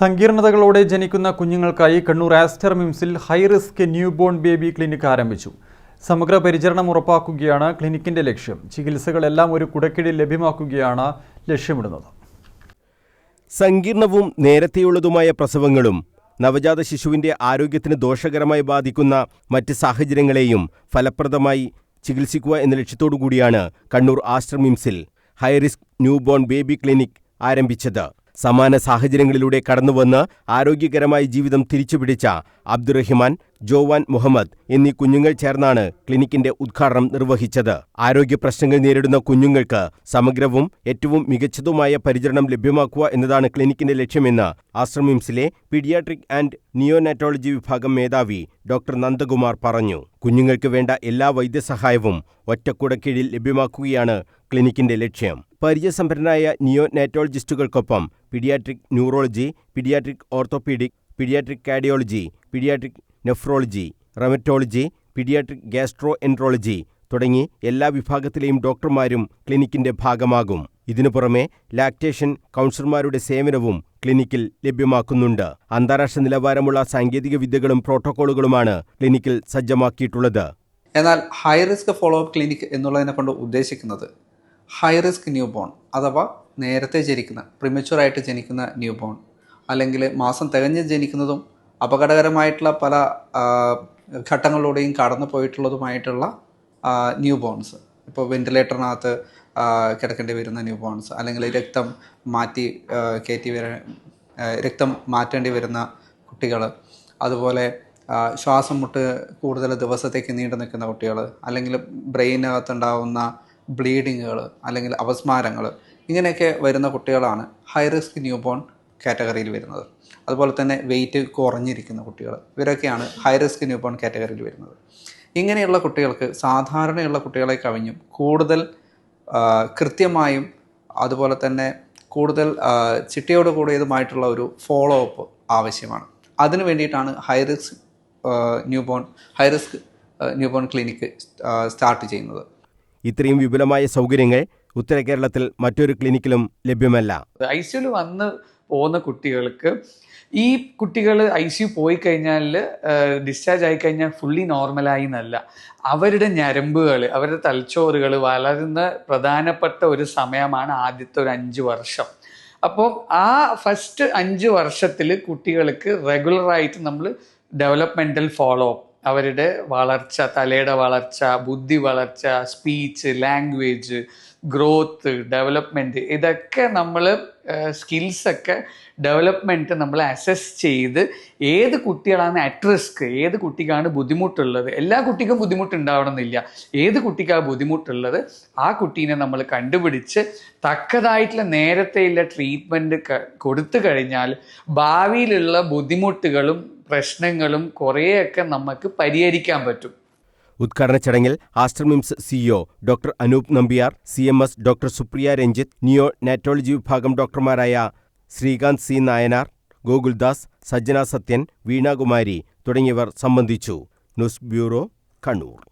സങ്കീർണതകളോടെ ജനിക്കുന്ന കുഞ്ഞുങ്ങൾക്കായി Kannur Aster മിംസിൽ high risk newborn baby clinic ആരംഭിച്ചു. സമഗ്ര പരിചരണം ഉറപ്പാക്കുകയാണ് ക്ലിനിക്കിന്റെ ലക്ഷ്യം. ചികിത്സകളെല്ലാം ഒരു കുടക്കീഴിൽ ലഭ്യമാക്കുകയാണ് ലക്ഷ്യമിടുന്നത്. സങ്കീർണവും നേരത്തെയുള്ളതുമായ പ്രസവങ്ങളും നവജാത ശിശുവിന്റെ ആരോഗ്യത്തിന് ദോഷകരമായി ബാധിക്കുന്ന മറ്റ് സാഹചര്യങ്ങളെയും ഫലപ്രദമായി ചികിത്സിക്കുക എന്ന ലക്ഷ്യത്തോടു കൂടിയാണ് Kannur Aster മിംസിൽ high risk newborn baby clinic ആരംഭിച്ചത്. സമാന സാഹചര്യങ്ങളിലൂടെ കടന്നുവന്ന് ആരോഗ്യകരമായ ജീവിതം തിരിച്ചുപിടിച്ച അബ്ദുറഹിമാൻ ജോവാൻ മുഹമ്മദ് എന്നീ കുഞ്ഞുങ്ങൾ ചേർന്നാണ് ക്ലിനിക്കിന്റെ ഉദ്ഘാടനം നിർവഹിച്ചത്. ആരോഗ്യ പ്രശ്നങ്ങൾ നേരിടുന്ന കുഞ്ഞുങ്ങൾക്ക് സമഗ്രവും ഏറ്റവും മികച്ചതുമായ പരിചരണം ലഭ്യമാക്കുക എന്നതാണ് ക്ലിനിക്കിന്റെ ലക്ഷ്യമെന്ന് ആശ്രമിംസിലെ പീഡിയാട്രിക് ആൻഡ് നിയോനാറ്റോളജി വിഭാഗം മേധാവി ഡോക്ടർ നന്ദകുമാർ പറഞ്ഞു. കുഞ്ഞുങ്ങൾക്ക് വേണ്ട എല്ലാ വൈദ്യസഹായവും ഒറ്റക്കുടക്കീഴിൽ ലഭ്യമാക്കുകയാണ് ക്ലിനിക്കിന്റെ ലക്ഷ്യം. പരിചയസമ്പന്നരായ നിയോ നാറ്റോളജിസ്റ്റുകൾക്കൊപ്പം pediatric neurology pediatric orthopedic pediatric cardiology pediatric nephrology rheumatology pediatric gastroenterology തുടങ്ങി എല്ലാ വിഭാഗത്തിലെയും ഡോക്ടർമാരും ക്ലിനിക്കിന്റെ ഭാഗമാകും. ഇതിനു പുറമെ ലാക്ടേഷൻ കൗൺസിലർമാരുടെ സേവനവും ക്ലിനിക്കിൽ ലഭ്യമാക്കുന്നുണ്ട്. അന്താരാഷ്ട്ര നിലവാരമുള്ള സാങ്കേതിക വിദ്യകളും പ്രോട്ടോക്കോളുകളുമാണ് ക്ലിനിക്കിൽ സജ്ജമാക്കിയിട്ടുള്ളത്. എന്നാൽ high risk follow up clinic എന്നുള്ളതിനെ കൊണ്ട് ഉദ്ദേശിക്കുന്നത് ഹൈ റിസ്ക് ന്യൂ ബോൺ അഥവാ നേരത്തെ ജനിക്കുന്ന പ്രിമച്വറായിട്ട് ജനിക്കുന്ന ന്യൂ ബോൺ അല്ലെങ്കിൽ മാസം തികഞ്ഞ് ജനിക്കുന്നതും അപകടകരമായിട്ടുള്ള പല ഘട്ടങ്ങളിലൂടെയും കടന്നു പോയിട്ടുള്ളതുമായിട്ടുള്ള ന്യൂ ബോൺസ് ഇപ്പോൾ വെന്റിലേറ്ററിനകത്ത് കിടക്കേണ്ടി വരുന്ന ന്യൂ ബോൺസ് അല്ലെങ്കിൽ രക്തം മാറ്റി കയറ്റി വര രക്തം മാറ്റേണ്ടി വരുന്ന കുട്ടികൾ അതുപോലെ ശ്വാസം മുട്ട് കൂടുതൽ ദിവസത്തേക്ക് നീണ്ടു നിൽക്കുന്ന കുട്ടികൾ അല്ലെങ്കിൽ ബ്രെയിനകത്തുണ്ടാവുന്ന ബ്ലീഡിങ്ങുകൾ അല്ലെങ്കിൽ അപസ്മാരങ്ങൾ ഇങ്ങനെയൊക്കെ വരുന്ന കുട്ടികളാണ് ഹൈ റിസ്ക് ന്യൂ ബോൺ കാറ്റഗറിയിൽ വരുന്നത്. അതുപോലെ തന്നെ വെയിറ്റ് കുറഞ്ഞിരിക്കുന്ന കുട്ടികൾ ഇവരൊക്കെയാണ് ഹൈ റിസ്ക് ന്യൂ ബോൺ കാറ്റഗറിയിൽ വരുന്നത്. ഇങ്ങനെയുള്ള കുട്ടികൾക്ക് സാധാരണയുള്ള കുട്ടികളെ കവിഞ്ഞും കൂടുതൽ കൃത്യമായും അതുപോലെ തന്നെ കൂടുതൽ ചിട്ടയോട് കൂടിയതുമായിട്ടുള്ള ഒരു ഫോളോ അപ്പ് ആവശ്യമാണ്. അതിനു വേണ്ടിയിട്ടാണ് high risk newborn high risk newborn clinic start ചെയ്യുന്നത്. ഇത്രയും വിപുലമായ സൗകര്യങ്ങൾ ഉത്തര കേരളത്തിൽ മറ്റൊരു ക്ലിനിക്കിലും ലഭ്യമല്ല. ഐ സിയുൽ വന്ന് പോകുന്ന കുട്ടികൾക്ക് ഈ കുട്ടികൾ ഐ സി യു പോയി കഴിഞ്ഞാൽ ഡിസ്ചാർജ് ആയി കഴിഞ്ഞാൽ ഫുള്ളി നോർമലായി എന്നല്ല. അവരുടെ ഞരമ്പുകൾ അവരുടെ തലച്ചോറുകൾ വളരുന്ന പ്രധാനപ്പെട്ട ഒരു സമയമാണ് ആദ്യത്തെ ഒരു അഞ്ച് വർഷം. അപ്പോൾ ആ ഫസ്റ്റ് അഞ്ച് വർഷത്തിൽ കുട്ടികൾക്ക് റെഗുലറായിട്ട് നമ്മൾ ഡെവലപ്മെന്റൽ ഫോളോ അപ്പ് അവരുടെ വളർച്ച തലയുടെ വളർച്ച ബുദ്ധി വളർച്ച സ്പീച്ച് ലാംഗ്വേജ് ഗ്രോത്ത് ഡെവലപ്മെന്റ് ഇതൊക്കെ നമ്മൾ സ്കിൽസൊക്കെ ഡെവലപ്മെന്റ് നമ്മൾ അസസ് ചെയ്ത് ഏത് കുട്ടികളാണ് അറ്റ് റിസ്ക് ഏത് കുട്ടിക്കാണ് ബുദ്ധിമുട്ടുള്ളത്. എല്ലാ കുട്ടിക്കും ബുദ്ധിമുട്ടുണ്ടാവണമെന്നില്ല ഏത് കുട്ടിക്കാണ് ബുദ്ധിമുട്ടുള്ളത് ആ കുട്ടീനെ നമ്മൾ കണ്ടുപിടിച്ച് തക്കതായിട്ടുള്ള നേരത്തെയുള്ള ട്രീറ്റ്മെന്റ് കൊടുത്തു കഴിഞ്ഞാൽ ഭാവിയിലുള്ള ബുദ്ധിമുട്ടുകളും പ്രശ്നങ്ങളും കുറേയൊക്കെ നമുക്ക് പരിഹരിക്കാൻ പറ്റും. ഉദ്ഘാടന ചടങ്ങിൽ Aster MIMS CEO doctor Anoop Nambiar C M S doctor Supriya Ranjith neonatology വിഭാഗം ഡോക്ടർമാരായ ശ്രീകാന്ത് സി നായനാർ ഗോകുൽദാസ് സജ്ജന സത്യൻ വീണാകുമാരി തുടങ്ങിയവർ സംബന്ധിച്ചു. News bureau Kannur.